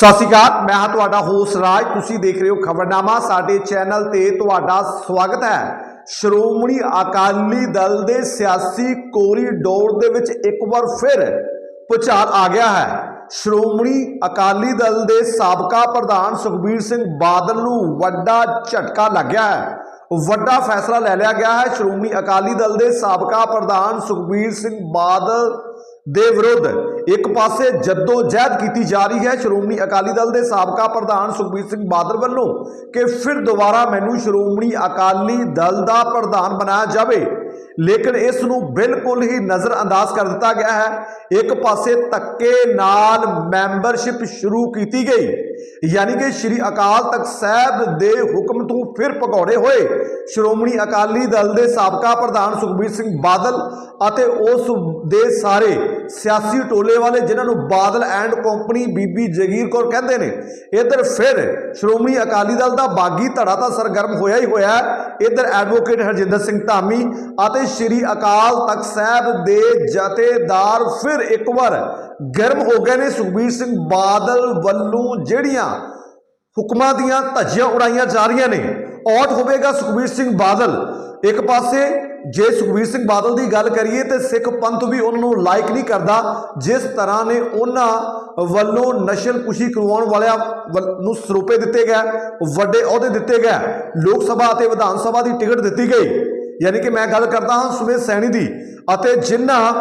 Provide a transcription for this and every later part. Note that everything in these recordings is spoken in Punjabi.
ਸਤਿ ਸ਼੍ਰੀ ਅਕਾਲ, ਮੈਂ ਹਾਂ ਤੁਹਾਡਾ ਹੋਸਟ ਰਾਜ। ਤੁਸੀਂ ਦੇਖ ਰਹੇ ਹੋ ਖਬਰਨਾਮਾ। ਸਾਡੇ ਚੈਨਲ ਤੇ ਤੁਹਾਡਾ ਸਵਾਗਤ ਹੈ। ਸ਼੍ਰੋਮਣੀ ਅਕਾਲੀ ਦਲ ਦੇ ਸਿਆਸੀ ਕੋਰੀਡੋਰ ਦੇ ਵਿੱਚ ਇੱਕ ਵਾਰ ਫਿਰ ਭੁਚਾਲ ਆ ਗਿਆ ਹੈ। ਸ਼੍ਰੋਮਣੀ ਅਕਾਲੀ ਦਲ ਦੇ ਸਾਬਕਾ ਪ੍ਰਧਾਨ ਸੁਖਬੀਰ ਸਿੰਘ ਬਾਦਲ ਨੂੰ ਵੱਡਾ ਝਟਕਾ ਲੱਗਿਆ ਹੈ। ਵੱਡਾ ਫੈਸਲਾ ਲੈ ਲਿਆ ਗਿਆ ਹੈ। ਸ਼੍ਰੋਮਣੀ ਅਕਾਲੀ ਦਲ ਦੇ ਸਾਬਕਾ ਪ੍ਰਧਾਨ ਸੁਖਬੀਰ ਸਿੰਘ ਬਾਦਲ ਦੇ ਵਿਰੁੱਧ ਇੱਕ ਪਾਸੇ ਜੱਦੋ ਜਹਿਦ ਕੀਤੀ ਜਾ ਰਹੀ ਹੈ। ਸ਼੍ਰੋਮਣੀ ਅਕਾਲੀ ਦਲ ਦੇ ਸਾਬਕਾ ਪ੍ਰਧਾਨ ਸੁਖਬੀਰ ਸਿੰਘ ਬਾਦਲ ਵੱਲੋਂ ਕਿ ਫਿਰ ਦੁਬਾਰਾ ਮੈਨੂੰ ਸ਼੍ਰੋਮਣੀ ਅਕਾਲੀ ਦਲ ਦਾ ਪ੍ਰਧਾਨ ਬਣਾਇਆ ਜਾਵੇ। ਲੇਕਿਨ ਇਸ ਨੂੰ ਬਿਲਕੁਲ ਹੀ ਨਜ਼ਰਅੰਦਾਜ਼ ਕਰ ਦਿੱਤਾ ਗਿਆ ਹੈ। ਇੱਕ ਪਾਸੇ ਧੱਕੇ ਨਾਲ ਮੈਂਬਰਸ਼ਿਪ ਸ਼ੁਰੂ ਕੀਤੀ ਗਈ। ਯਾਨੀ ਕਿ ਸ਼੍ਰੀ ਅਕਾਲ ਤਖਤ ਸਾਹਿਬ ਦੇ ਹੁਕਮ ਤੋਂ ਫਿਰ ਭਗੌੜੇ ਹੋਏ। ਸ਼੍ਰੋਮਣੀ ਅਕਾਲੀ ਦਲ ਦੇ ਸਾਬਕਾ ਪ੍ਰਧਾਨ ਸੁਖਬੀਰ ਸਿੰਘ ਬਾਦਲ ਅਤੇ ਉਸ ਦੇ ਸਾਰੇ ਸਿਆਸੀ ਟੋਲੇ ਵਾਲੇ, ਜਿਨ੍ਹਾਂ ਨੂੰ ਬਾਦਲ ਐਂਡ ਕੰਪਨੀ ਬੀਬੀ ਜਗੀਰ ਕੌਰ ਕਹਿੰਦੇ ਨੇ। ਇਧਰ ਫਿਰ ਸ਼੍ਰੋਮਣੀ ਅਕਾਲੀ ਦਲ ਦਾ ਬਾਗੀ ਧੜਾ ਤਾਂ ਸਰਗਰਮ ਹੋਇਆ ਹੀ ਹੋਇਆ ਹੈ। ਇਧਰ ਐਡਵੋਕੇਟ ਹਰਜਿੰਦਰ ਸਿੰਘ ਧਾਮੀ ਅਤੇ ਸ਼੍ਰੀ ਅਕਾਲ ਤਖਤ ਸਾਹਿਬ ਦੇ ਜਥੇਦਾਰ ਫਿਰ ਇੱਕ ਵਾਰ ਗਰਮ ਹੋ ਗਏ ਨੇ ਸੁਖਬੀਰ ਸਿੰਘ ਬਾਦਲ ਵੱਲੋਂ ਜਿਹੜੀਆਂ ਹੁਕਮਾਂ ਦੀਆਂ ਧੱਜੀਆਂ ਉਡਾਈਆਂ ਜਾ ਰਹੀਆਂ ਨੇ, ਔਟ ਹੋਵੇਗਾ ਸੁਖਬੀਰ ਸਿੰਘ ਬਾਦਲ। ਇੱਕ ਪਾਸੇ ਜੇ ਸੁਖਬੀਰ ਸਿੰਘ ਬਾਦਲ ਦੀ ਗੱਲ ਕਰੀਏ ਤੇ ਸਿੱਖ ਪੰਥ ਵੀ ਉਹਨਾਂ ਨੂੰ ਲਾਇਕ ਨਹੀਂ ਕਰਦਾ, ਜਿਸ ਤਰ੍ਹਾਂ ਨੇ ਉਹਨਾਂ ਵੱਲੋਂ ਨਸ਼ਲਕੁਸ਼ੀ ਕਰਵਾਉਣ ਵਾਲਿਆਂ ਵੱਲ- ਨੂੰ ਸਰੂਪੇ ਦਿੱਤੇ ਗਏ, ਵੱਡੇ ਅਹੁਦੇ ਦਿੱਤੇ ਗਏ, ਲੋਕ ਸਭਾ ਅਤੇ ਵਿਧਾਨ ਸਭਾ ਦੀ ਟਿਕਟ ਦਿੱਤੀ ਗਈ। ਯਾਨੀ ਕਿ ਮੈਂ ਗੱਲ ਕਰਦਾ ਹਾਂ ਸੁਮੇਧ ਸੈਣੀ ਦੀ ਅਤੇ ਜਿਨ੍ਹਾਂ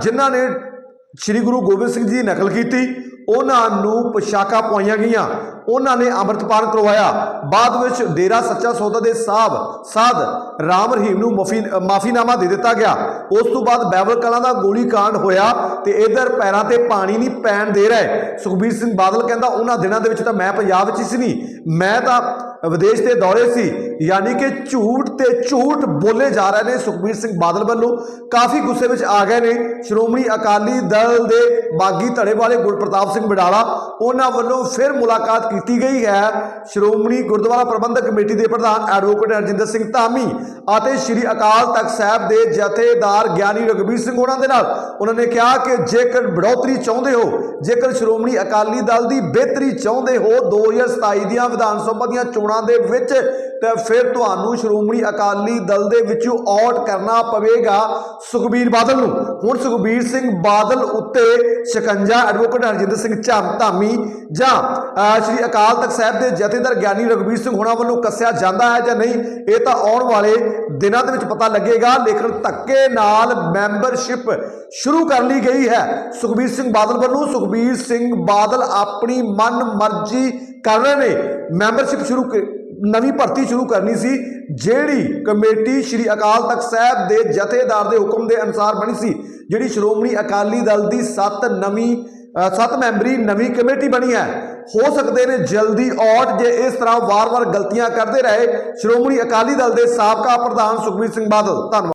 ਜਿਨ੍ਹਾਂ ਨੇ ਸ੍ਰੀ ਗੁਰੂ ਗੋਬਿੰਦ ਸਿੰਘ ਜੀ ਦੀ ਨਕਲ ਕੀਤੀ। ਉਹਨਾਂ ਨੂੰ ਪੋਸ਼ਾਕਾਂ ਪਵਾਈਆਂ ਗਈਆਂ। ਉਹਨਾਂ ਨੇ ਅੰਮ੍ਰਿਤਪਾਨ ਕਰਵਾਇਆ। ਬਾਅਦ ਵਿੱਚ ਡੇਰਾ ਸੱਚਾ ਸੌਦਾ ਦੇ ਸਾਹਿਬ ਸਾਧ ਰਾਮ ਰਹੀਮ ਨੂੰ ਮਾਫੀ, ਮਾਫੀਨਾਮਾ ਦੇ ਦਿੱਤਾ ਗਿਆ। ਉਸ ਤੋਂ ਬਾਅਦ ਬੈਵਲ ਕਲਾਂ ਦਾ ਗੋਲੀ ਹੋਇਆ ਤੇ ਇਧਰ ਪੈਰਾਂ ਤੇ ਪਾਣੀ ਨਹੀਂ ਪੈਣ ਦੇ ਰਹੇ। ਸੁਖਬੀਰ ਸਿੰਘ ਬਾਦਲ ਕਹਿੰਦਾ, ਉਹਨਾਂ ਦਿਨਾਂ ਦੇ ਵਿੱਚ ਤਾਂ ਮੈਂ ਪੰਜਾਬ 'ਚ ਹੀ ਸੀ ਨਹੀਂ ਮੈਂ ਤਾਂ ਵਿਦੇਸ਼ ਦੇ ਦੌਰੇ ਸੀ, ਯਾਨੀ ਕਿ ਝੂਠ ਤੇ ਝੂਠ ਬੋਲੇ ਜਾ ਰਹੇ ਨੇ ਸੁਖਬੀਰ ਸਿੰਘ ਬਾਦਲ ਵੱਲੋਂ। ਕਾਫੀ ਗੁੱਸੇ ਵਿੱਚ ਆ ਗਏ ਨੇ। ਸ਼੍ਰੋਮਣੀ ਅਕਾਲੀ ਦਲ ਦੇ ਬਾਗੀ ਧੜੇ ਵਾਲੇ ਗੁਰਪ੍ਰਤਾਪ ਸਿੰਘ ਬਡਾਲਾ ਉਹਨਾਂ ਵੱਲੋਂ ਫਿਰ ਮੁਲਾਕਾਤ ਕੀਤੀ ਗਈ ਹੈ। ਸ਼੍ਰੋਮਣੀ ਗੁਰਦੁਆਰਾ ਪ੍ਰਬੰਧਕ ਕਮੇਟੀ ਦੇ ਪ੍ਰਧਾਨ ਐਡਵੋਕੇਟ ਹਰਜਿੰਦਰ ਸਿੰਘ ਧਾਮੀ ਅਤੇ ਸ਼੍ਰੀ ਅਕਾਲ ਤਖਤ ਸਾਹਿਬ ਦੇ ਜਥੇਦਾਰ ਗਿਆਨੀ ਰਘਬੀਰ ਸਿੰਘ ਉਹਨਾਂ ਦੇ ਨਾਲ। ਉਹਨਾਂ ਨੇ ਕਿਹਾ ਕਿ ਜੇਕਰ ਬੜੋਤਰੀ ਚਾਹੁੰਦੇ ਹੋ, ਜੇਕਰ ਸ਼੍ਰੋਮਣੀ ਅਕਾਲੀ ਦਲ ਦੀ ਬਿਹਤਰੀ ਚਾਹੁੰਦੇ ਹੋ 2027 ਦੀਆਂ ਵਿਧਾਨ ਸਭਾ ਦੀਆਂ ਚੋਣਾਂ ਦੇ ਵਿੱਚ ਤਾਂ ਫਿਰ ਤੁਹਾਨੂੰ ਸ਼੍ਰੋਮਣੀ ਅਕਾਲੀ ਦਲ ਦੇ ਵਿੱਚੋਂ ਆਊਟ ਕਰਨਾ ਪਵੇਗਾ ਸੁਖਬੀਰ ਬਾਦਲ ਨੂੰ। ਹੁਣ ਸੁਖਬੀਰ ਸਿੰਘ ਬਾਦਲ ਉੱਤੇ ਸ਼ਿਕੰਜਾ ਐਡਵੋਕੇਟ ਹਰਜਿੰਦਰ ਸਿੰਘ ਧਾਮੀ ਜਾਂ ਸ਼੍ਰੀ ਅਕਾਲ ਤਖਤ ਸਾਹਿਬ ਦੇ ਜਥੇਦਾਰ ਗਿਆਨੀ ਰਘਬੀਰ ਸਿੰਘ ਹੋਣਾ ਵੱਲੋਂ ਕੱਸਿਆ ਜਾਂਦਾ ਹੈ ਜਾਂ ਨਹੀਂ, ਇਹ ਤਾਂ ਆਉਣ ਵਾਲੇ ਦਿਨਾਂ ਦੇ ਵਿੱਚ ਪਤਾ ਲੱਗੇਗਾ। ਲੇਕਿਨ ਧੱਕੇ ਨਾਲ ਮੈਂਬਰਸ਼ਿਪ ਸ਼ੁਰੂ ਕਰ ਲਈ ਗਈ ਹੈ ਸੁਖਬੀਰ ਸਿੰਘ ਬਾਦਲ ਵੱਲੋਂ। ਸੁਖਬੀਰ ਸਿੰਘ ਬਾਦਲ ਆਪਣੀ ਮਨ ਮਰਜ਼ੀ ਨੇ। ਮੈਂਬਰਸ਼ਿਪ ਸ਼ੁਰੂ ਨਵੀਂ ਭਰਤੀ ਸ਼ੁਰੂ ਕਰਨੀ ਸੀ, ਜਿਹੜੀ ਕਮੇਟੀ ਸ਼੍ਰੀ ਅਕਾਲ ਤਖਤ ਸਾਹਿਬ ਦੇ ਜਥੇਦਾਰ ਦੇ ਹੁਕਮ ਦੇ ਅਨੁਸਾਰ ਬਣੀ ਸੀ, ਜਿਹੜੀ ਸ਼੍ਰੋਮਣੀ ਅਕਾਲੀ ਦਲ ਦੀ 7 ਨਵੀਂ 7 ਮੈਂਬਰੀ ਨਵੀਂ ਕਮੇਟੀ ਬਣੀ ਹੈ। ਹੋ ਸਕਦੇ ਨੇ ਜਲਦੀ ਔਟ ਜੇ ਇਸ ਤਰ੍ਹਾਂ ਵਾਰ-ਵਾਰ ਗਲਤੀਆਂ ਕਰਦੇ ਰਹੇ। ਸ਼੍ਰੋਮਣੀ ਅਕਾਲੀ ਦਲ ਦੇ ਸਾਬਕਾ ਪ੍ਰਧਾਨ ਸੁਖਬੀਰ ਸਿੰਘ ਬਾਦਲ, ਧੰਨਵਾਦ।